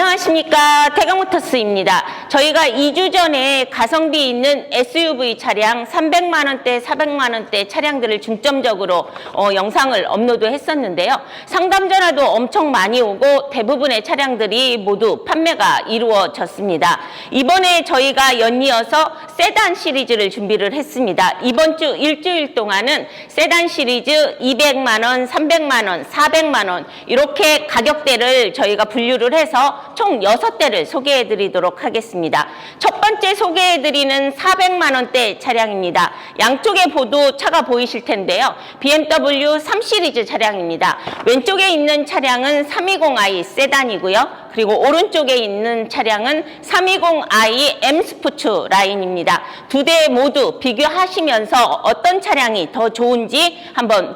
안녕하십니까 태경모터스입니다. 저희가 2주 전에 가성비 있는 SUV 차량 300만 원대, 400만 원대 차량들을 중점적으로 어, 영상을 업로드 했었는데요. 상담 전화도 엄청 많이 오고 대부분의 차량들이 모두 판매가 이루어졌습니다. 이번에 저희가 연이어서 세단 시리즈를 준비를 했습니다. 이번 주 일주일 동안은 세단 시리즈 200만 원, 300만 원, 400만 원 이렇게 가격대를 저희가 분류를 해서 총 6대를 소개해 드리도록 하겠습니다. 첫 번째 소개해 드리는 400만 원대 차량입니다. 양쪽에 보도 차가 보이실 텐데요. BMW 3 시리즈 차량입니다. 왼쪽에 있는 차량은 320i 세단이고요. 그리고 오른쪽에 있는 차량은 320i M 스포츠 라인입니다. 두 대 모두 비교하시면서 어떤 차량이 더 좋은지 한번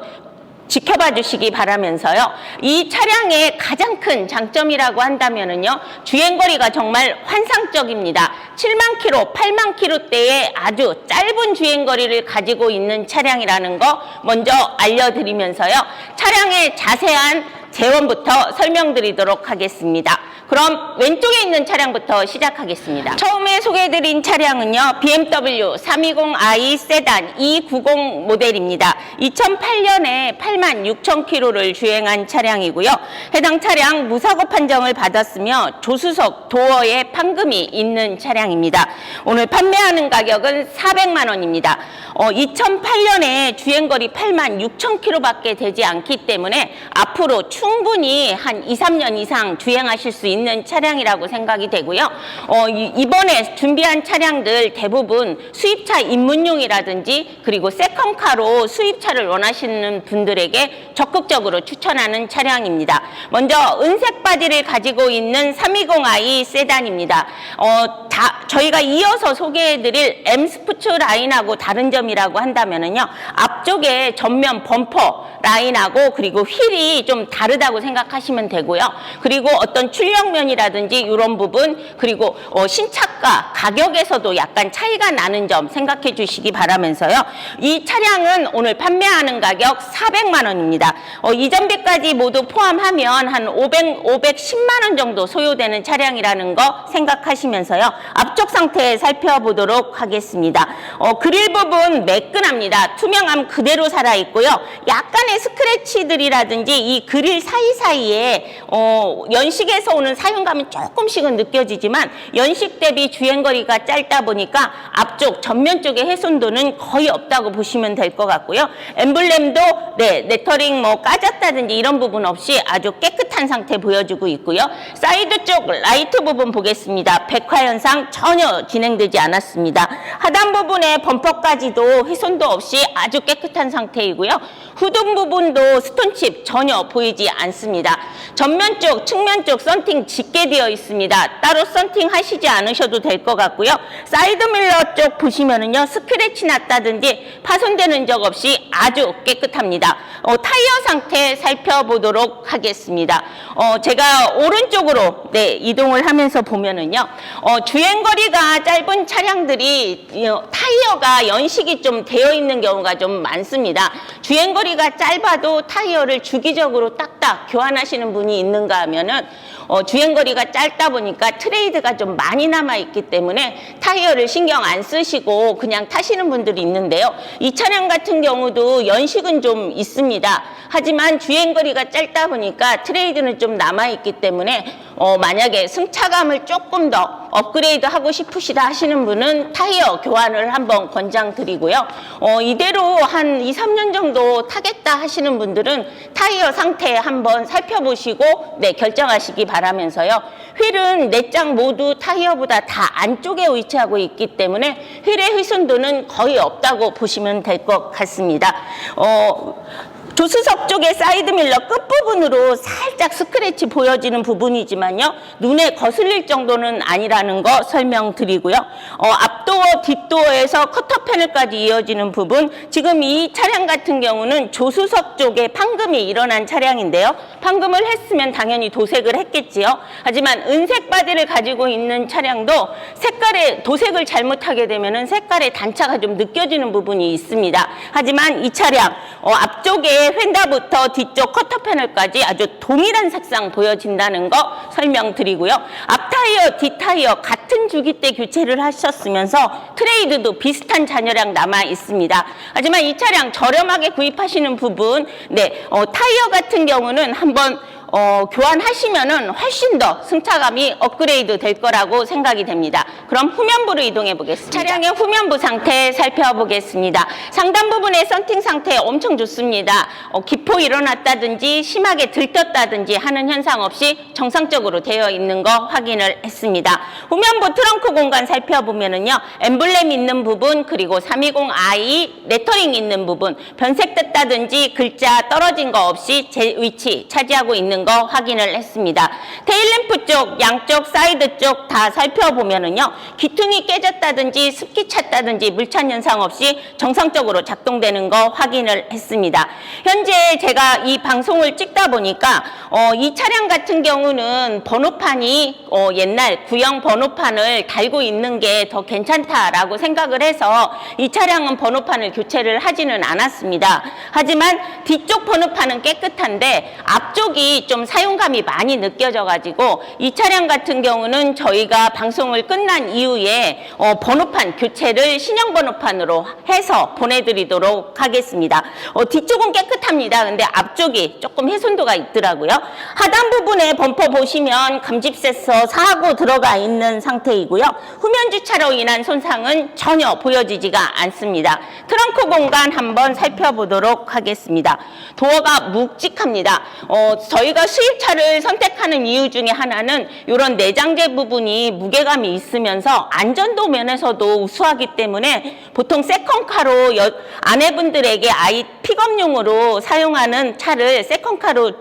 지켜봐 주시기 바라면서요. 이 차량의 가장 큰 장점이라고 한다면은요. 주행거리가 정말 환상적입니다. 7만 킬로, 8만 킬로대의 아주 짧은 주행거리를 가지고 있는 차량이라는 거 먼저 알려드리면서요. 차량의 자세한 재원부터 설명드리도록 하겠습니다. 그럼 왼쪽에 있는 차량부터 시작하겠습니다. 처음에 소개해드린 차량은요, BMW 320i 세단 290 모델입니다. 2008년에 8만 6천 킬로를 주행한 차량이고요. 해당 차량 무사고 판정을 받았으며 조수석 도어에 판금이 있는 차량입니다. 오늘 판매하는 가격은 400만 원입니다. 어, 2008년에 주행거리 8만 6천 킬로밖에 되지 않기 때문에 앞으로 충분히 한 2, 3년 이상 주행하실 수 있는 차량이라고 생각이 되고요. 어, 이- 이번에 준비한 차량들 대부분 수입차 입문용이라든지 그리고 세컨카로 수입차를 원하시는 분들에게 적극적으로 추천하는 차량입니다. 먼저 은색 바디를 가지고 있는 320i 세단입니다. 어, 다, 저희가 이어서 소개해드릴 M 스포츠 라인하고 다른 점이라고 한다면은요, 앞쪽에 전면 범퍼 라인하고 그리고 휠이 좀 다르다고 생각하시면 되고요. 그리고 어떤 출력 면이라든지 이런 부분 그리고 어, 신차가 가격에서도 약간 차이가 나는 점 생각해 주시기 바라면서요. 이 차량은 오늘 판매하는 가격 400만 원입니다. 어, 이전비까지 모두 포함하면 한 500, 510만 원 정도 소요되는 차량이라는 거 생각하시면서요. 앞쪽 상태 살펴보도록 하겠습니다. 어, 그릴 부분 매끈합니다. 투명함 그대로 살아 있고요. 약간의 스크래치들이라든지 이 그릴 사이사이에 어, 연식에서 오는 사용감은 조금씩은 느껴지지만 연식 대비 주행거리가 짧다 보니까 앞쪽 전면 쪽의 훼손도는 거의 없다고 보시면 될 것 같고요. 엠블렘도 네, 레터링 뭐 까졌다든지 이런 부분 없이 아주 깨끗한 상태 보여주고 있고요. 사이드 쪽 라이트 부분 보겠습니다. 백화 현상 전혀 진행되지 않았습니다. 하단 부분에 범퍼까지도 훼손도 없이 아주 깨끗한 상태이고요. 후등 부분도 스톤칩 전혀 보이지 않습니다. 전면 쪽, 측면 쪽 썬팅 짙게 되어 있습니다. 따로 썬팅 하시지 않으셔도 될 것 같고요. 사이드 밀러 쪽 보시면은요, 스크래치 났다든지 파손되는 적 없이 아주 깨끗합니다. 어, 타이어 상태 살펴보도록 하겠습니다. 어, 제가 오른쪽으로 네, 이동을 하면서 보면은요, 어, 주행거리가 짧은 차량들이 어, 타이어가 연식이 좀 되어 있는 경우가 좀 많습니다. 주행거리 가 짧아도 타이어를 주기적으로 딱딱 교환하시는 분이 있는가 하면은 어, 주행거리가 짧다 보니까 트레이드가 좀 많이 남아 있기 때문에 타이어를 신경 안 쓰시고 그냥 타시는 분들이 있는데요. 이 차량 같은 경우도 연식은 좀 있습니다. 하지만 주행거리가 짧다 보니까 트레이드는 좀 남아 있기 때문에 어, 만약에 승차감을 조금 더 업그레이드 하고 싶으시다 하시는 분은 타이어 교환을 한번 권장드리고요. 어, 이대로 한 2, 3년 정도 타겠다 하시는 분들은 타이어 상태 한번 살펴보시고 네, 결정하시기 바 라면서요. 휠은 네 장 모두 타이어보다 다 안쪽에 위치하고 있기 때문에 휠의 훼손도는 거의 없다고 보시면 될 것 같습니다. 어, 조수석 쪽의 사이드 밀러 끝부분으로 살짝 스크래치 보여지는 부분이지만요. 눈에 거슬릴 정도는 아니라는 거 설명드리고요. 어, 앞도어, 뒷도어에서 커터 패널까지 이어지는 부분. 지금 이 차량 같은 경우는 조수석 쪽에 판금이 일어난 차량인데요. 판금을 했으면 당연히 도색을 했겠지요. 하지만 은색 바디를 가지고 있는 차량도 색깔의 도색을 잘못하게 되면은 색깔의 단차가 좀 느껴지는 부분이 있습니다. 하지만 이 차량 어, 앞쪽에 앞쪽에 휀다부터 뒤쪽 커터 패널까지 아주 동일한 색상 보여진다는 거 설명드리고요. 앞 타이어, 뒷 타이어 같은 주기 때 교체를 하셨으면서 트레이드도 비슷한 잔여량 남아 있습니다. 하지만 이 차량 저렴하게 구입하시는 부분, 네, 어, 타이어 같은 경우는 한번 어, 교환하시면은 훨씬 더 승차감이 업그레이드 될 거라고 생각이 됩니다. 그럼 후면부로 이동해 보겠습니다. 차량의 후면부 상태 살펴보겠습니다. 상단 부분의 썬팅 상태 엄청 좋습니다. 어, 기포 일어났다든지 심하게 들떴다든지 하는 현상 없이 정상적으로 되어 있는 거 확인을 했습니다. 후면부 트렁크 공간 살펴보면은요. 엠블렘 있는 부분 그리고 320i 레터링 있는 부분 변색됐다든지 글자 떨어진 거 없이 제 위치 차지하고 있는 거 확인을 했습니다. 테일램프 쪽, 양쪽 사이드 쪽 다 살펴보면은요. 기퉁이 깨졌다든지 습기 찼다든지 물찬 현상 없이 정상적으로 작동되는 거 확인을 했습니다. 현재 제가 이 방송을 찍다 보니까 어, 이 차량 같은 경우는 번호판이 어, 옛날 구형 번호판을 달고 있는 게 더 괜찮다라고 생각을 해서 이 차량은 번호판을 교체를 하지는 않았습니다. 하지만 뒤쪽 번호판은 깨끗한데 앞쪽이 좀 사용감이 많이 느껴져가지고 이 차량 같은 경우는 저희가 방송을 끝난 이후에 어, 번호판 교체를 신형 번호판으로 해서 보내드리도록 하겠습니다. 어, 뒤쪽은 깨끗합니다. 근데 앞쪽이 조금 훼손도가 있더라고요. 하단 부분에 범퍼 보시면 감집 센서 사고 들어가 있는 상태이고요. 후면 주차로 인한 손상은 전혀 보여지지가 않습니다. 트렁크 공간 한번 살펴보도록 하겠습니다. 도어가 묵직합니다. 어, 저희가 수입차를 선택하는 이유 중에 하나는 이런 내장재 부분이 무게감이 있으면서 안전도 면에서도 우수하기 때문에 보통 세컨카로 여- 아내분들에게 아이 픽업용으로 사용하는 차를 세컨카로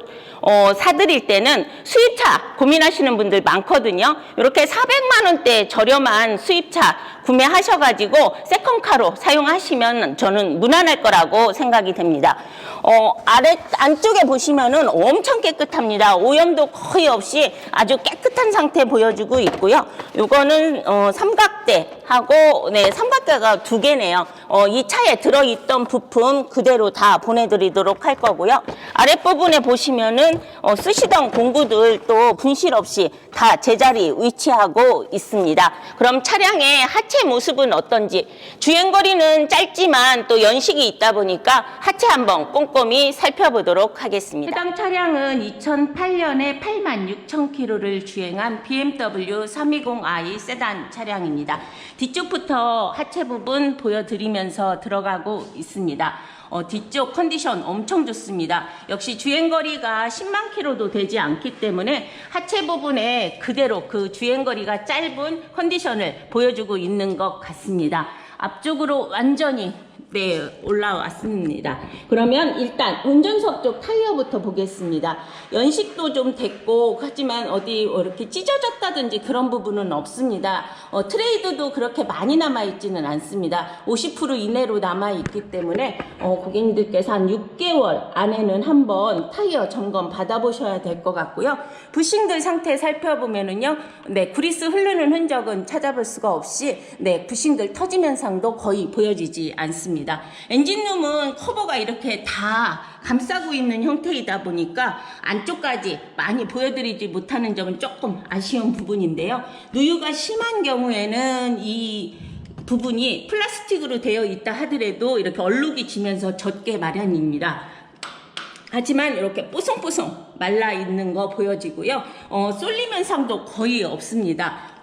어, 사드릴 때는 수입차 고민하시는 분들 많거든요. 이렇게 400만 원대 저렴한 수입차 구매하셔가지고 세컨카로 사용하시면 저는 무난할 거라고 생각이 됩니다. 어, 아래 안쪽에 보시면은 엄청 깨끗합니다. 오염도 거의 없이 아주 깨끗한 상태 보여주고 있고요. 이거는 어, 삼각대하고 네 삼각대가 두 개네요. 어, 이 차에 들어있던 부품 그대로 다 보내드리도록 할 거고요. 아랫부분에 보시면은 어, 쓰시던 공구들 또 분실 없이 다 제자리 위치하고 있습니다. 그럼 차량의 하체 모습은 어떤지 주행거리는 짧지만 또 연식이 있다 보니까 하체 한번 꼼꼼히 살펴보도록 하겠습니다. 해당 차량은 2008년에 86,000km를 주행한 BMW 320i 세단 차량입니다. 뒤쪽부터 하체 부분 보여드리면서 들어가고 있습니다. 어, 뒤쪽 컨디션 엄청 좋습니다. 역시 주행거리가 10만 킬로도 되지 않기 때문에 하체 부분에 그대로 그 주행거리가 짧은 컨디션을 보여주고 있는 것 같습니다. 앞쪽으로 완전히 네, 올라왔습니다. 그러면 일단 운전석 쪽 타이어부터 보겠습니다. 연식도 좀 됐고, 하지만 어디 이렇게 찢어졌다든지 그런 부분은 없습니다. 어, 트레이드도 그렇게 많이 남아있지는 않습니다. 50% 이내로 남아있기 때문에, 어, 고객님들께서 한 6개월 안에는 한번 타이어 점검 받아보셔야 될 것 같고요. 부싱들 상태 살펴보면은요, 네, 그리스 흐르는 흔적은 찾아볼 수가 없이, 네, 부싱들 터짐 현상도 거의 보여지지 않습니다. 엔진룸은 커버가 이렇게 다 감싸고 있는 형태이다 보니까 안쪽까지 많이 보여드리지 못하는 점은 조금 아쉬운 부분인데요. 누유가 심한 경우에는 이 부분이 플라스틱으로 되어 있다 하더라도 이렇게 얼룩이 지면서 젖게 마련입니다. 하지만 이렇게 뽀송뽀송 말라 있는 거 보여지고요. 어, 쏠림 현상도 거의 없습니다.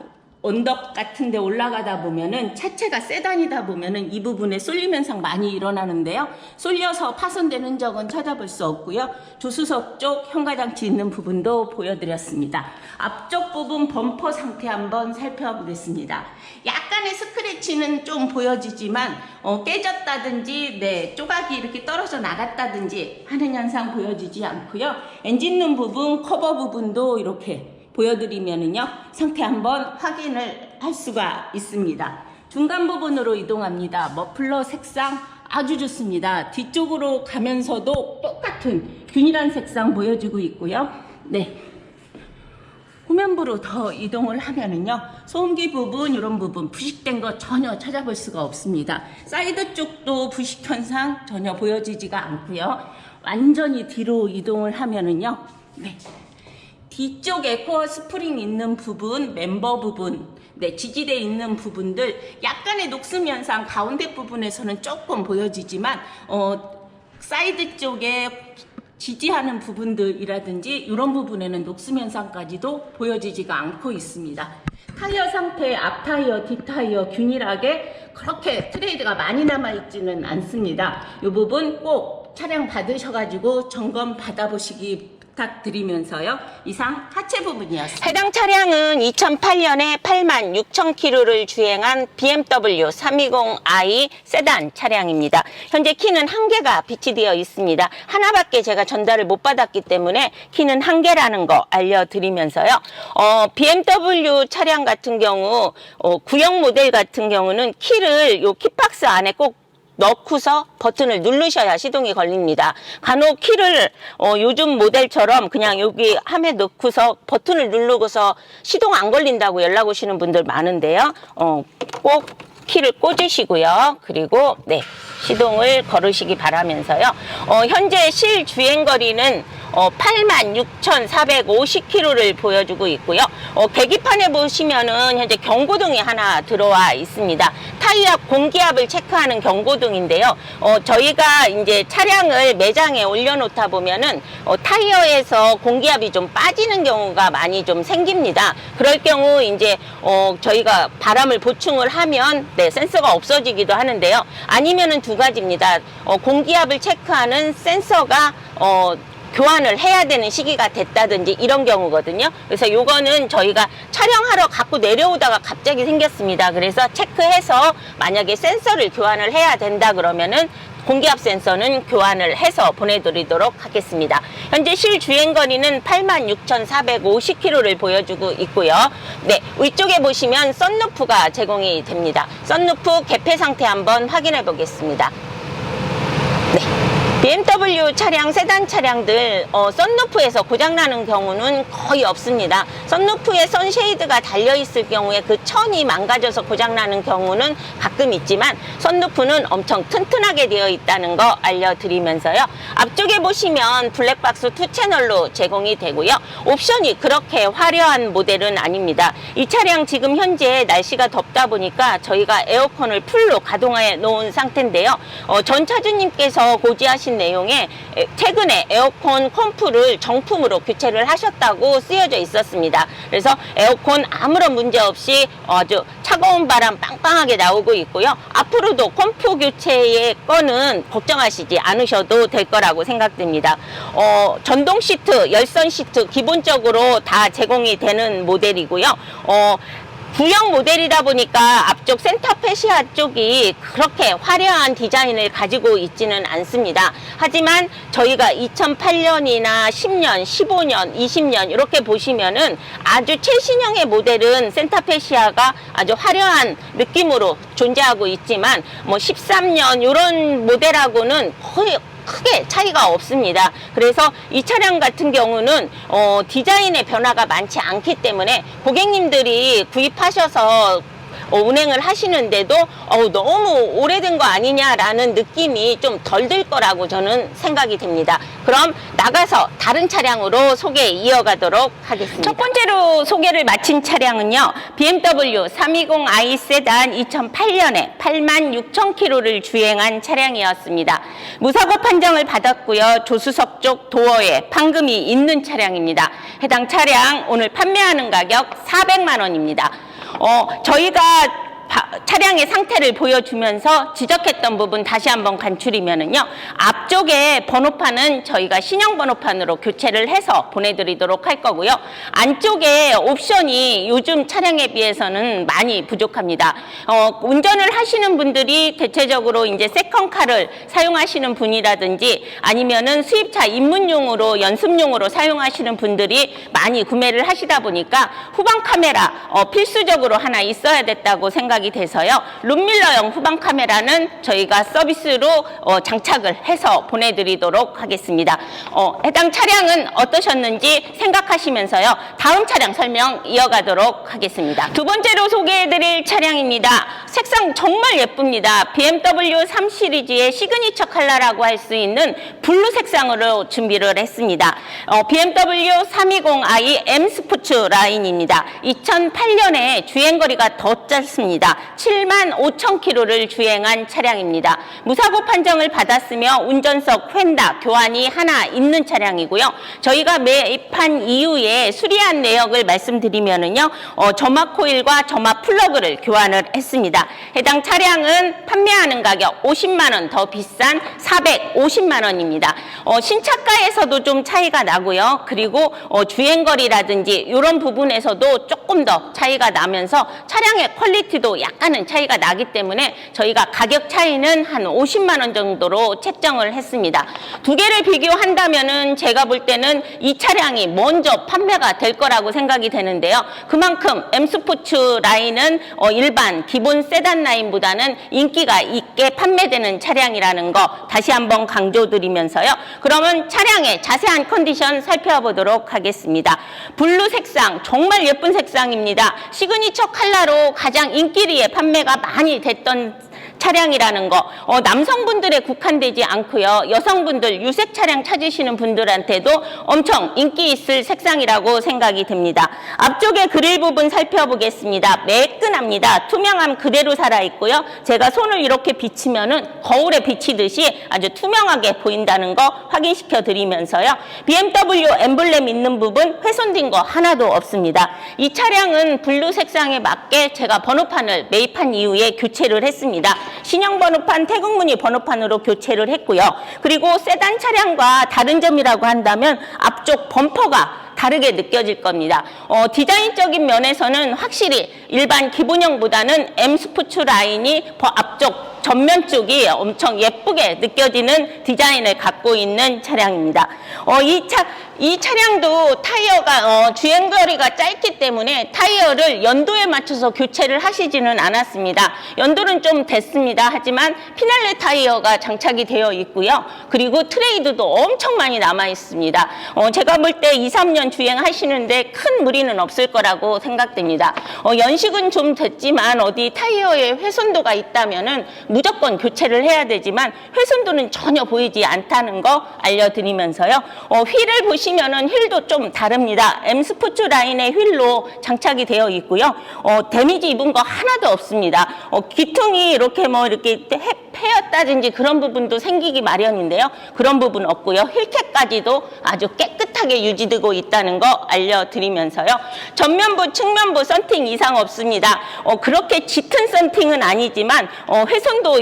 언덕 같은 데 올라가다 보면은 차체가 세단이다 보면은 이 부분에 쏠림 현상 많이 일어나는데요. 쏠려서 파손된 흔적은 찾아볼 수 없고요. 조수석 쪽 현가장치 있는 부분도 보여드렸습니다. 앞쪽 부분 범퍼 상태 한번 살펴보겠습니다. 약간의 스크래치는 좀 보여지지만 어, 깨졌다든지 네, 조각이 이렇게 떨어져 나갔다든지 하는 현상 보여지지 않고요. 엔진룸 부분, 커버 부분도 이렇게 보여드리면은요 상태 한번 확인을 할 수가 있습니다. 중간 부분으로 이동합니다. 머플러 색상 아주 좋습니다. 뒤쪽으로 가면서도 똑같은 균일한 색상 보여주고 있고요. 네. 후면부로 더 이동을 하면은요 소음기 부분 이런 부분 부식된 거 전혀 찾아볼 수가 없습니다 사이드 쪽도 부식 현상 전혀 보여지지가 않고요 완전히 뒤로 이동을 하면은요. 네. 뒤쪽 에 코어 스프링 있는 부분, 멤버 부분, 네, 지지대 있는 부분들 약간의 녹슨 현상 가운데 부분에서는 조금 보여지지만 어, 사이드 쪽에 지지하는 부분들이라든지 이런 부분에는 녹슨 현상까지도 보여지지가 않고 있습니다. 타이어 상태 앞 타이어, 뒷 타이어 균일하게 그렇게 트레이드가 많이 남아 있지는 않습니다. 이 부분 꼭 차량 받으셔가지고 점검 받아보시기 부탁드리면서요. 이상 하체 부분이었습니다. 해당 차량은 2008년에 8만 6천 킬로를 주행한 BMW 320i 세단 차량입니다. 현재 키는 한 개가 비치되어 있습니다. 하나밖에 제가 전달을 못 받았기 때문에 키는 한 개라는 거 알려드리면서요. 어, BMW 차량 같은 경우 어, 구형 모델 같은 경우는 키를 요 키박스 안에 꼭 넣고서 버튼을 누르셔야 시동이 걸립니다. 간혹 키를 어, 요즘 모델처럼 그냥 여기 함에 넣고서 버튼을 누르고서 시동 안 걸린다고 연락 오시는 분들 많은데요. 어, 꼭 키를 꽂으시고요. 그리고 네 시동을 걸으시기 바라면서요. 어, 현재 실 주행 거리는 어, 86,450km를 보여주고 있고요. 어, 계기판에 보시면은 현재 경고등이 하나 들어와 있습니다. 타이어 공기압을 체크하는 경고등인데요. 어, 저희가 이제 차량을 매장에 올려놓다 보면은 어, 타이어에서 공기압이 좀 빠지는 경우가 많이 좀 생깁니다. 그럴 경우 이제 어, 저희가 바람을 보충을 하면 네, 센서가 없어지기도 하는데요. 아니면은 두 가지입니다. 어, 공기압을 체크하는 센서가 어, 교환을 해야 되는 시기가 됐다든지 이런 경우거든요. 그래서 요거는 저희가 촬영하러 갖고 내려오다가 갑자기 생겼습니다. 그래서 체크해서 만약에 센서를 교환을 해야 된다 그러면은 공기압 센서는 교환을 해서 보내드리도록 하겠습니다. 현재 실 주행 거리는 86,450km를 보여주고 있고요. 네, 위쪽에 보시면 썬루프가 제공이 됩니다. 썬루프 개폐 상태 한번 확인해 보겠습니다. 네. BMW 차량, 세단 차량들 어, 썬루프에서 고장나는 경우는 거의 없습니다. 썬루프에 선쉐이드가 달려있을 경우에 그 천이 망가져서 고장나는 경우는 가끔 있지만 썬루프는 엄청 튼튼하게 되어 있다는 거 알려드리면서요. 앞쪽에 보시면 블랙박스 투채널로 제공이 되고요. 옵션이 그렇게 화려한 모델은 아닙니다. 이 차량 지금 현재 날씨가 덥다 보니까 저희가 에어컨을 풀로 가동해 놓은 상태인데요. 어, 전 차주님께서 고지하신 내용에 에, 최근에 에어컨 컴프를 정품으로 교체를 하셨다고 쓰여져 있었습니다. 그래서 에어컨 아무런 문제 없이 아주 차가운 바람 빵빵하게 나오고 있고요. 앞으로도 컴프 교체의 건은 걱정하시지 않으셔도 될 거라고 생각됩니다. 어, 전동 시트, 열선 시트 기본적으로 다 제공이 되는 모델이고요. 어, 구형 모델이다 보니까 앞쪽 센터 페시아 쪽이 그렇게 화려한 디자인을 가지고 있지는 않습니다. 하지만 저희가 2008년이나 10년, 15년, 20년 이렇게 보시면은 아주 최신형의 모델은 센터 페시아가 아주 화려한 느낌으로 존재하고 있지만 뭐 13년 이런 모델하고는 거의 크게 차이가 없습니다. 그래서 이 차량 같은 경우는 어, 디자인의 변화가 많지 않기 때문에 고객님들이 구입하셔서 어, 운행을 하시는데도 어, 너무 오래된 거 아니냐라는 느낌이 좀 덜 들 거라고 저는 생각이 됩니다. 그럼 나가서 다른 차량으로 소개 이어가도록 하겠습니다. 첫 번째로 소개를 마친 차량은요. BMW 320i 세단 2008년에 8만 6천 킬로를 주행한 차량이었습니다. 무사고 판정을 받았고요. 조수석 쪽 도어에 판금이 있는 차량입니다. 해당 차량 오늘 판매하는 가격 400만 원입니다. 어, 저희가 바- 차량의 상태를 보여주면서 지적했던 부분 다시 한번 간추리면은요. 앞쪽에 번호판은 저희가 신형 번호판으로 교체를 해서 보내드리도록 할 거고요. 안쪽에 옵션이 요즘 차량에 비해서는 많이 부족합니다. 어, 운전을 하시는 분들이 대체적으로 이제 세컨카를 사용하시는 분이라든지 아니면은 수입차 입문용으로 연습용으로 사용하시는 분들이 많이 구매를 하시다 보니까 후방 카메라 어, 필수적으로 하나 있어야 됐다고 생각이 돼서요. 드리면서요. 룸밀러형 후방 카메라는 저희가 서비스로 어, 장착을 해서 보내드리도록 하겠습니다. 어, 해당 차량은 어떠셨는지 생각하시면서요. 다음 차량 설명 이어가도록 하겠습니다. 두 번째로 소개해드릴 차량입니다. 색상 정말 예쁩니다. BMW 3 시리즈의 시그니처 컬러라고 할 수 있는 블루 색상으로 준비를 했습니다. 어, BMW 320i M 스포츠 라인입니다. 2008년에 주행거리가 더 짧습니다. 7만 5천 킬로를 주행한 차량입니다. 무사고 판정을 받았으며 운전석 휀다 교환이 하나 있는 차량이고요. 저희가 매입한 이후에 수리한 내역을 말씀드리면은요, 어, 점화 코일과 점화 플러그를 교환을 했습니다. 해당 차량은 판매하는 가격 50만 원 더 비싼 450만 원입니다. 어, 신차가에서도 좀 차이가 나고요. 그리고 어, 주행거리라든지 이런 부분에서도 조금 더 차이가 나면서 차량의 퀄리티도 약간은 차이가 나기 때문에 저희가 가격 차이는 한 50만 원 정도로 책정을 했습니다. 두 개를 비교한다면은 제가 볼 때는 이 차량이 먼저 판매가 될 거라고 생각이 되는데요. 그만큼 M 스포츠 라인은 어, 일반 기본 세단 라인보다는 인기가 있게 판매되는 차량이라는 거 다시 한번 강조드리면서요. 그러면 차량의 자세한 컨디션 살펴보도록 하겠습니다. 블루 색상 정말 예쁜 색상입니다. 시그니처 컬러로 가장 인기리에 판매가 많이 됐던 차량이라는 거. 어, 남성분들에 국한되지 않고요. 여성분들 유색 차량 찾으시는 분들한테도 엄청 인기 있을 색상이라고 생각이 됩니다. 앞쪽에 그릴 부분 살펴보겠습니다. 매끈합니다. 투명함 그대로 살아 있고요. 제가 손을 이렇게 비치면은 거울에 비치듯이 아주 투명하게 보인다는 거 확인시켜 드리면서요. BMW 엠블렘 있는 부분 훼손된 거 하나도 없습니다. 이 차량은 블루 색상에 맞게 제가 번호판을 매입한 이후에 교체를 했습니다 신형 번호판 태국무늬 번호판으로 교체를 했고요. 그리고 세단 차량과 다른 점이라고 한다면 앞쪽 범퍼가 다르게 느껴질 겁니다. 어, 디자인적인 면에서는 확실히 일반 기본형보다는 M 스포츠 라인이 버- 앞쪽 전면 쪽이 엄청 예쁘게 느껴지는 디자인을 갖고 있는 차량입니다. 어, 이 차, 이 차량도 타이어가 어, 주행거리가 짧기 때문에 타이어를 연도에 맞춰서 교체를 하시지는 않았습니다. 연도는 좀 됐습니다. 하지만 피날레 타이어가 장착이 되어 있고요. 그리고 트레이드도 엄청 많이 남아 있습니다. 어, 제가 볼 때 2, 3년 주행하시는데 큰 무리는 없을 거라고 생각됩니다. 어, 연식은 좀 됐지만 어디 타이어에 훼손도가 있다면은 무조건 교체를 해야 되지만 훼손도는 전혀 보이지 않다는 거 알려드리면서요. 어, 휠을 보시면은 휠도 좀 다릅니다. M 스포츠 라인의 휠로 장착이 되어 있고요. 어, 데미지 입은 거 하나도 없습니다. 어, 기퉁이 이렇게 뭐 이렇게 해, 패였다든지 그런 부분도 생기기 마련인데요. 그런 부분 없고요. 힐캡까지도 아주 깨끗하게 유지되고 있다는 거 알려드리면서요. 전면부, 측면부 썬팅 이상 없습니다. 어, 그렇게 짙은 썬팅은 아니지만 어, 훼손도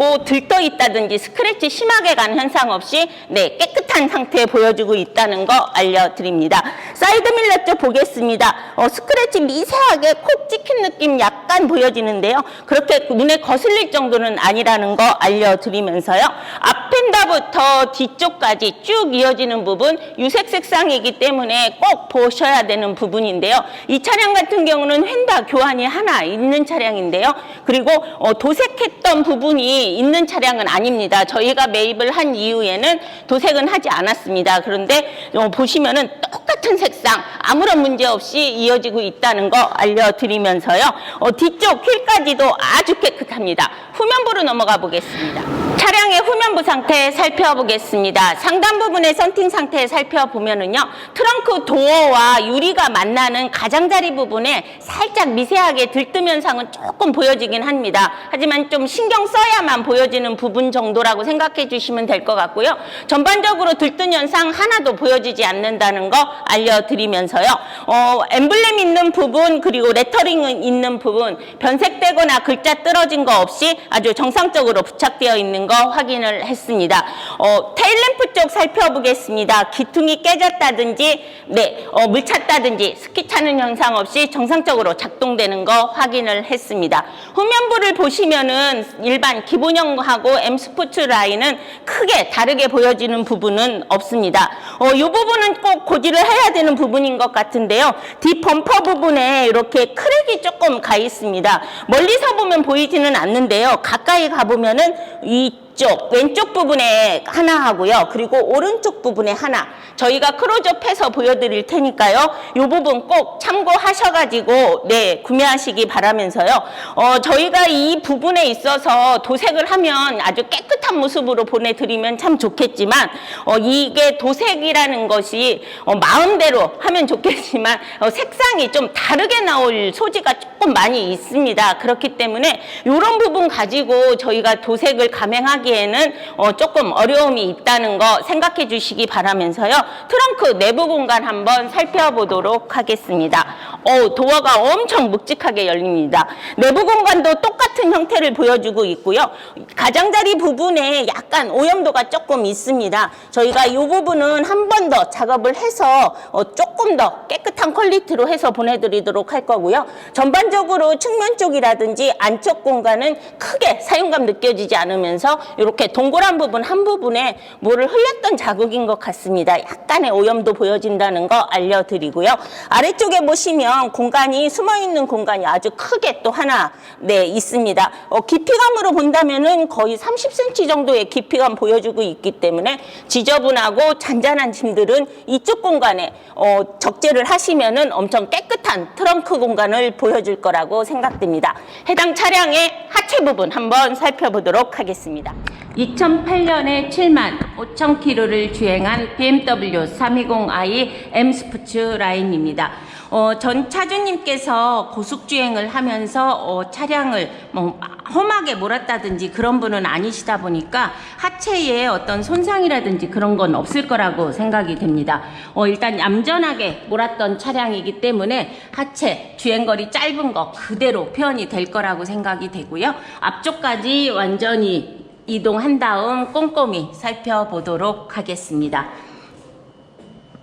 있고 들떠 있다든지 스크래치 심하게 간 현상 없이 네 깨끗한 상태 보여주고 있다는 거 알려드립니다. 사이드 밀러 쪽 보겠습니다. 어, 스크래치 미세하게 콕 찍힌 느낌 약간 보여지는데요. 그렇게 눈에 거슬릴 정도는 아니라는 거 알려드리면서요. 앞펜다부터 뒤쪽까지 쭉 이어지는 부분 유색 색상이기 때문에 꼭 보셔야 되는 부분인데요. 이 차량 같은 경우는 휀다 교환이 하나 있는 차량인데요. 그리고 어, 도색했던 부분이 있는 차량은 아닙니다. 저희가 매입을 한 이후에는 도색은 하지 않았습니다. 그런데 어, 보시면은 똑같은 색상 아무런 문제 없이 이어지고 있다는 거 알려드리면서요. 어, 뒤쪽 휠까지도 아주 깨끗합니다. 후면부로 넘어가 보겠습니다. 차량의 후면부 상태 살펴보겠습니다. 상단 부분의 썬팅 상태 살펴보면은요. 트렁크 도어와 유리가 만나는 가장자리 부분에 살짝 미세하게 들뜸 현상은 조금 보여지긴 합니다. 하지만 좀 신경 써야만 보여지는 부분 정도라고 생각해 주시면 될 것 같고요. 전반적으로 들뜬 현상 하나도 보여지지 않는다는 거 알려드리면서요. 어, 엠블렘 있는 부분 그리고 레터링 있는 부분 변색되거나 글자 떨어진 거 없이 아주 정상적으로 부착되어 있는 거 확인을 했습니다. 어, 테일램프 쪽 살펴보겠습니다. 기퉁이 깨졌다든지 네, 어, 물 찼다든지 스키 차는 현상 없이 정상적으로 작동되는 거 확인을 했습니다. 후면부를 보시면은 일반 기본 형하고 M 스포츠 라인은 크게 다르게 보여지는 부분은 없습니다. 어, 이 부분은 꼭 고지를 해야 되는 부분인 것 같은데요. 뒷 범퍼 부분에 이렇게 크랙이 조금 가 있습니다. 멀리서 보면 보이지는 않는데요. 가까이 가보면은 이 쪽 왼쪽 부분에 하나 하고요. 그리고 오른쪽 부분에 하나. 저희가 크로즈업해서 보여드릴 테니까요. 이 부분 꼭 참고하셔가지고 네 구매하시기 바라면서요. 어, 저희가 이 부분에 있어서 도색을 하면 아주 깨끗한 모습으로 보내드리면 참 좋겠지만 어, 이게 도색이라는 것이 어, 마음대로 하면 좋겠지만 어, 색상이 좀 다르게 나올 소지가 조금 많이 있습니다. 그렇기 때문에 이런 부분 가지고 저희가 도색을 감행하기 에는 어, 조금 어려움이 있다는 거 생각해 주시기 바라면서요. 트렁크 내부 공간 한번 살펴보도록 하겠습니다. 어, 도어가 엄청 묵직하게 열립니다. 내부 공간도 똑같은 형태를 보여주고 있고요. 가장자리 부분에 약간 오염도가 조금 있습니다. 저희가 이 부분은 한 번 더 작업을 해서 어, 조금 더 깨끗한 퀄리티로 해서 보내드리도록 할 거고요. 전반적으로 측면 쪽이라든지 안쪽 공간은 크게 사용감 느껴지지 않으면서 이렇게 동그란 부분 한 부분에 물을 흘렸던 자국인 것 같습니다. 약간의 오염도 보여진다는 거 알려드리고요. 아래쪽에 보시면 공간이 숨어 있는 공간이 아주 크게 또 하나 네 있습니다. 어, 깊이감으로 본다면은 거의 30cm 정도의 깊이감 보여주고 있기 때문에 지저분하고 잔잔한 짐들은 이쪽 공간에 어, 적재를 하시면은 엄청 깨끗한 트렁크 공간을 보여줄 거라고 생각됩니다. 해당 차량의 하체 부분 한번 살펴보도록 하겠습니다. 2008년에 7만 5천 킬로를 주행한 BMW 320i M 스포츠 라인입니다. 어, 전 차주님께서 고속 주행을 하면서 어, 차량을 뭐 험하게 몰았다든지 그런 분은 아니시다 보니까 하체에 어떤 손상이라든지 그런 건 없을 거라고 생각이 됩니다. 어, 일단 얌전하게 몰았던 차량이기 때문에 하체 주행거리 짧은 거 그대로 표현이 될 거라고 생각이 되고요. 앞쪽까지 완전히 이동한 다음 꼼꼼히 살펴보도록 하겠습니다.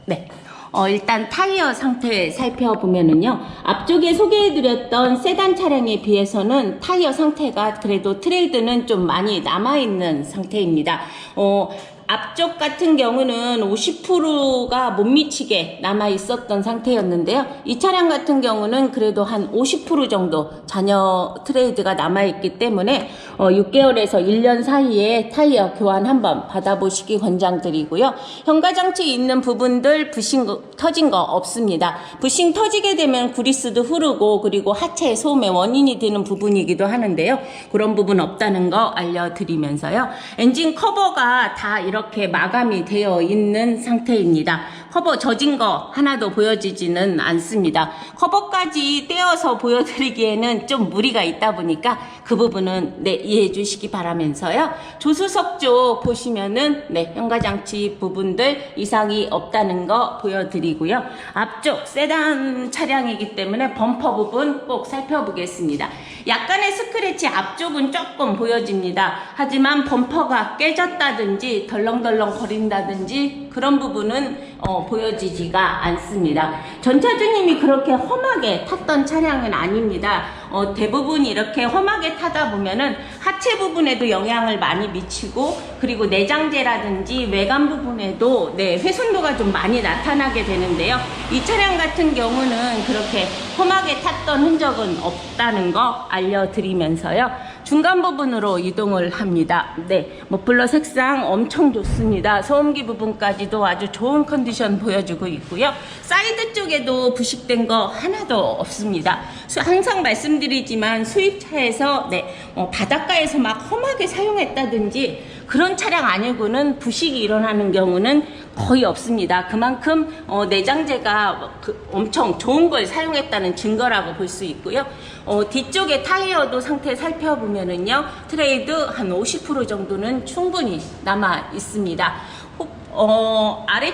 네. 어, 일단 타이어 상태 살펴보면은요, 앞쪽에 소개해드렸던 세단 차량에 비해서는 타이어 상태가 그래도 트레이드는 좀 많이 남아있는 상태입니다. 어, 앞쪽 같은 경우는 50%가 못 미치게 남아 있었던 상태였는데요. 이 차량 같은 경우는 그래도 한 50% 정도 잔여 트레이드가 남아 있기 때문에 어, 6개월에서 1년 사이에 타이어 교환 한번 받아보시기 권장드리고요. 현가장치 있는 부분들 부싱 거- 터진 거 없습니다. 부싱 터지게 되면 그리스도 흐르고 그리고 하체 소음의 원인이 되는 부분이기도 하는데요. 그런 부분 없다는 거 알려드리면서요. 엔진 커버가 다 이렇게 마감이 되어 있는 상태입니다. 커버 젖은 거 하나도 보여지지는 않습니다. 커버까지 떼어서 보여드리기에는 좀 무리가 있다 보니까 그 부분은 네, 이해해 주시기 바라면서요. 조수석 쪽 보시면은 네, 현가장치 부분들 이상이 없다는 거 보여드리고요. 앞쪽 세단 차량이기 때문에 범퍼 부분 꼭 살펴보겠습니다. 약간의 스크래치 앞쪽은 조금 보여집니다. 하지만 범퍼가 깨졌다든지 덜렁덜렁 거린다든지 그런 부분은 어, 보여지지가 않습니다. 전차주님이 그렇게 험하게 탔던 차량은 아닙니다. 어, 대부분 이렇게 험하게 타다 보면은 하체 부분에도 영향을 많이 미치고 그리고 내장재라든지 외관 부분에도 네, 훼손도가 좀 많이 나타나게 되는데요. 이 차량 같은 경우는 그렇게 험하게 탔던 흔적은 없다는 거 알려드리면서요. 중간 부분으로 이동을 합니다. 네, 머플러 색상 엄청 좋습니다. 소음기 부분까지도 아주 좋은 컨디션 보여주고 있고요. 사이드 쪽에도 부식된 거 하나도 없습니다. 수- 항상 말씀드리지만 수입차에서 네, 어, 바닷가에서 막 험하게 사용했다든지 그런 차량 아니고는 부식이 일어나는 경우는 거의 없습니다. 그만큼 어, 내장재가 그 엄청 좋은 걸 사용했다는 증거라고 볼 수 있고요. 어, 뒤쪽에 타이어도 상태 살펴보면은요, 트레이드 한 50% 정도는 충분히 남아 있습니다. 혹- 어, 아래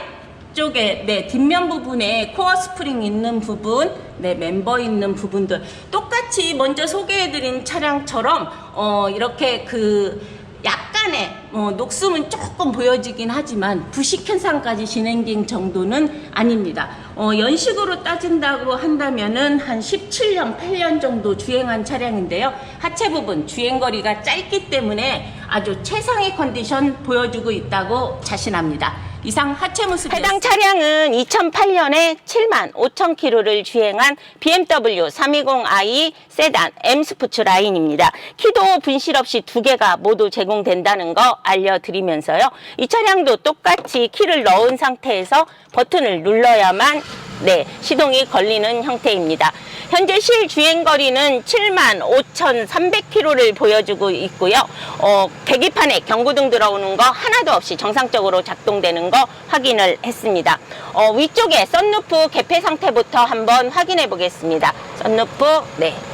쪽에 네 뒷면 부분에 코어 스프링 있는 부분, 네 멤버 있는 부분들 똑같이 먼저 소개해드린 차량처럼 어 이렇게 그 약 간의 어, 녹슬은 조금 보여지긴 하지만 부식 현상까지 진행된 정도는 아닙니다. 어, 연식으로 따진다고 한다면은 한 17년, 8년 정도 주행한 차량인데요. 하체 부분 주행 거리가 짧기 때문에 아주 최상의 컨디션 보여주고 있다고 자신합니다. 이상 하체 모습이었습니다. 해당 차량은 2008년에 7만 5천 킬로를 주행한 BMW 320i 세단 M 스포츠 라인입니다. 키도 분실 없이 두 개가 모두 제공된다는 거 알려드리면서요. 이 차량도 똑같이 키를 넣은 상태에서 버튼을 눌러야만 네, 시동이 걸리는 형태입니다. 현재 실 주행 거리는 7만 5,300km를 보여주고 있고요. 어, 계기판에 경고등 들어오는 거 하나도 없이 정상적으로 작동되는 거 확인을 했습니다. 어, 위쪽에 썬루프 개폐 상태부터 한번 확인해 보겠습니다. 썬루프, 네.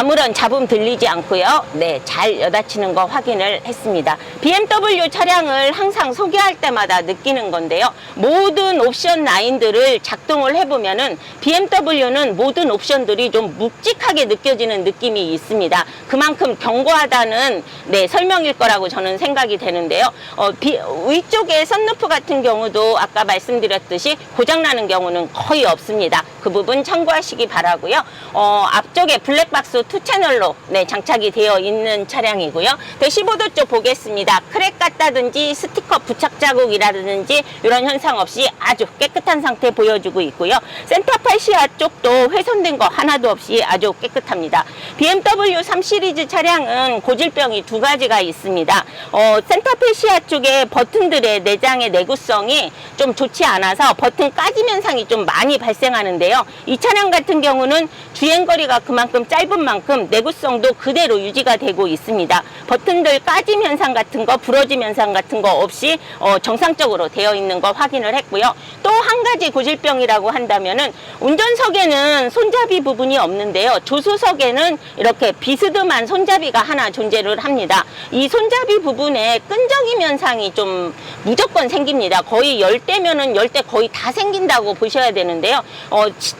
아무런 잡음 들리지 않고요. 네, 잘 여닫히는 거 확인을 했습니다. BMW 차량을 항상 소개할 때마다 느끼는 건데요. 모든 옵션 라인들을 작동을 해보면은 BMW는 모든 옵션들이 좀 묵직하게 느껴지는 느낌이 있습니다. 그만큼 견고하다는 네, 설명일 거라고 저는 생각이 되는데요. 어, 비- 위쪽에 선루프 같은 경우도 아까 말씀드렸듯이 고장나는 경우는 거의 없습니다. 그 부분 참고하시기 바라고요. 어, 앞쪽에 블랙박스 투 채널로 네, 장착이 되어 있는 차량이고요. 대시보드 쪽 보겠습니다. 크랙 같다든지 스티커 부착 자국이라든지 이런 현상 없이 아주 깨끗한 상태 보여주고 있고요. 센터팔 시야 쪽도 훼손된 거 하나도 없이 아주 깨끗합니다. BMW 3 시리즈 차량은 고질병이 두 가지가 있습니다. 어, 센터팔 시야 쪽에 버튼들의 내장의 내구성이 좀 좋지 않아서 버튼 까짐 현상이 좀 많이 발생하는데요. 이 차량 같은 경우는 주행거리가 그만큼 짧은 만큼 내구성도 그대로 유지가 되고 있습니다. 버튼들 까짐 현상 같은 거, 부러짐 현상 같은 거 없이 어, 정상적으로 되어 있는 거 확인을 했고요. 또 한 가지 고질병이라고 한다면은 운전석에는 손잡이 부분이 없는데요. 조수석에는 이렇게 비스듬한 손잡이가 하나 존재를 합니다. 이 손잡이 부분에 끈적임 현상이 좀 무조건 생깁니다. 거의 열 대면은 열대 거의 다 생긴다고 보셔야 되는데요. 어, 치-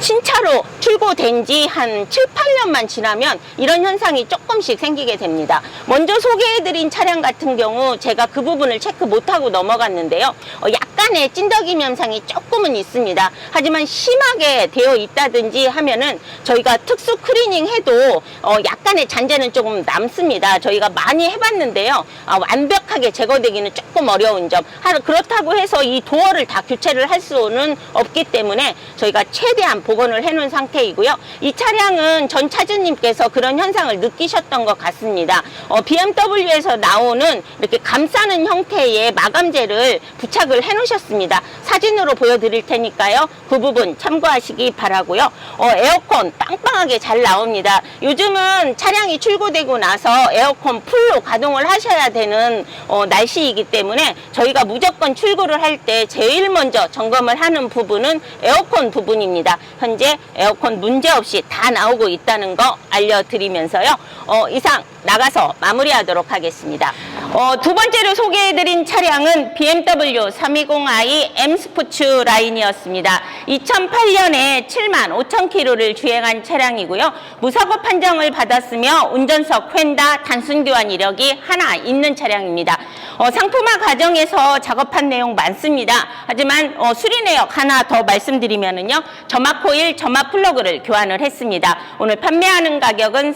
신차로 출고된 지 한 7, 8년만 지나면 이런 현상이 조금씩 생기게 됩니다. 먼저 소개해드린 차량 같은 경우 제가 그 부분을 체크 못하고 넘어갔는데요. 어, 약간의 찐덕임 현상이 조금은 있습니다. 하지만 심하게 되어 있다든지 하면은 저희가 특수 클리닝 해도 어, 약간의 잔재는 조금 남습니다. 저희가 많이 해봤는데요. 아, 완벽하게 제거되기는 조금 어려운 점. 하- 그렇다고 해서 이 도어를 다 교체를 할 수는 없기 때문에 저희가 최대한 복원을 해놓은 상태이고요. 이 차량은 전 차주님께서 그런 현상을 느끼셨던 것 같습니다. 어, BMW에서 나오는 이렇게 감싸는 형태의 마감재를 부착을 해놓으셨습니다. 사진으로 보여드릴 테니까요. 그 부분 참고하시기 바라고요. 어, 에어컨 빵빵하게 잘 나옵니다. 요즘은 차량이 출고되고 나서 에어컨 풀로 가동을 하셔야 되는 어, 날씨이기 때문에 저희가 무조건 출고를 할 때 제일 먼저 점검을 하는 부분은 에어컨 부분입니다. 현재 에어컨 문제없이 다 나오고 있다는 거 알려드리면서요. 어, 이상 나가서 마무리하도록 하겠습니다. 어, 두 번째로 소개해드린 차량은 BMW 320i M 스포츠 라인이었습니다. 2008년에 7만 5천 킬로를 주행한 차량이고요. 무사고 판정을 받았으며 운전석 휀다 단순 교환 이력이 하나 있는 차량입니다. 어, 상품화 과정에서 작업한 내용 많습니다. 하지만 어, 수리 내역 하나 더 말씀드리면은요. 점화 코일, 점화 플러그를 교환을 했습니다. 오늘 판매하는 가격은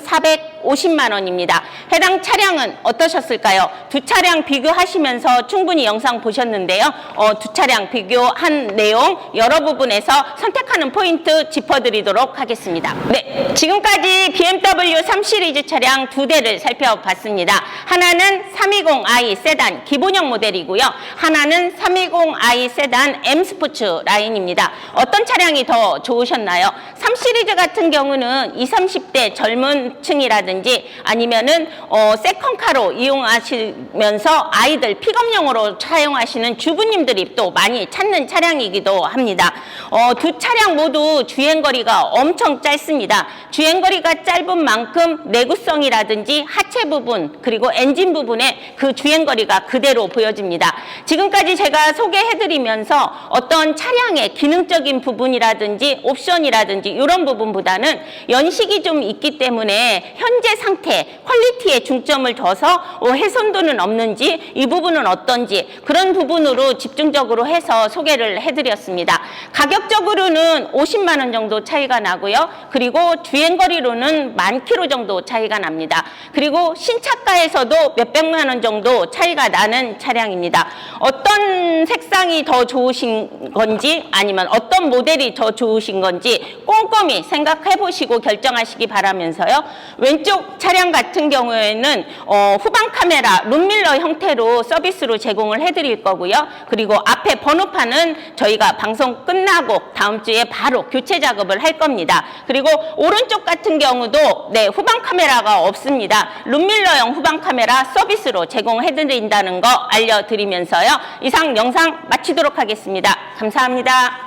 450만 원입니다. 해당 차량은 어떠셨을까요? 두 차량 비교하시면서 충분히 영상 보셨는데요. 어, 두 차량 비교한 내용 여러 부분에서 선택하는 포인트 짚어드리도록 하겠습니다. 네, 지금까지 BMW 3 시리즈 차량 두 대를 살펴봤습니다. 하나는 320i 세단 기본형 모델이고요. 하나는 320i 세단 M 스포츠 라인입니다. 어떤 차량이 더 좋으셨나요? 3 시리즈 같은 경우는 20, 30대 젊은 층이라든지 아니면은 어, 세컨카로 이용하시면서 아이들 픽업용으로 사용하시는 주부님들이 또 많이 찾는 차량이기도 합니다. 어, 두 차량 모두 주행거리가 엄청 짧습니다. 주행거리가 짧은 만큼 내구성이라든지 하체 부분 그리고 엔진 부분에 그 주행거리가 그대로 보여집니다. 지금까지 제가 소개해드리면서 어떤 차량의 기능적인 부분이라든지 옵션이라든지 이런 부분보다는 연식이 좀 있기 때문에 현재 현재 상태, 퀄리티에 중점을 둬서 어, 훼손도는 없는지 이 부분은 어떤지 그런 부분으로 집중적으로 해서 소개를 해드렸습니다. 가격적으로는 50만 원 정도 차이가 나고요. 그리고 주행거리로는 만 킬로 정도 차이가 납니다. 그리고 신차가에서도 몇백만 원 정도 차이가 나는 차량입니다. 어떤 색상이 더 좋으신 건지 아니면 어떤 모델이 더 좋으신 건지 꼼꼼히 생각해 보시고 결정하시기 바라면서요. 왼쪽 차량 같은 경우에는 어, 후방 카메라 룸밀러 형태로 서비스로 제공을 해드릴 거고요. 그리고 앞에 번호판은 저희가 방송 끝나고 다음 주에 바로 교체 작업을 할 겁니다. 그리고 오른쪽 같은 경우도 네 후방 카메라가 없습니다. 룸밀러형 후방 카메라 서비스로 제공해드린다는 거 알려드리면서요. 이상 영상 마치도록 하겠습니다. 감사합니다.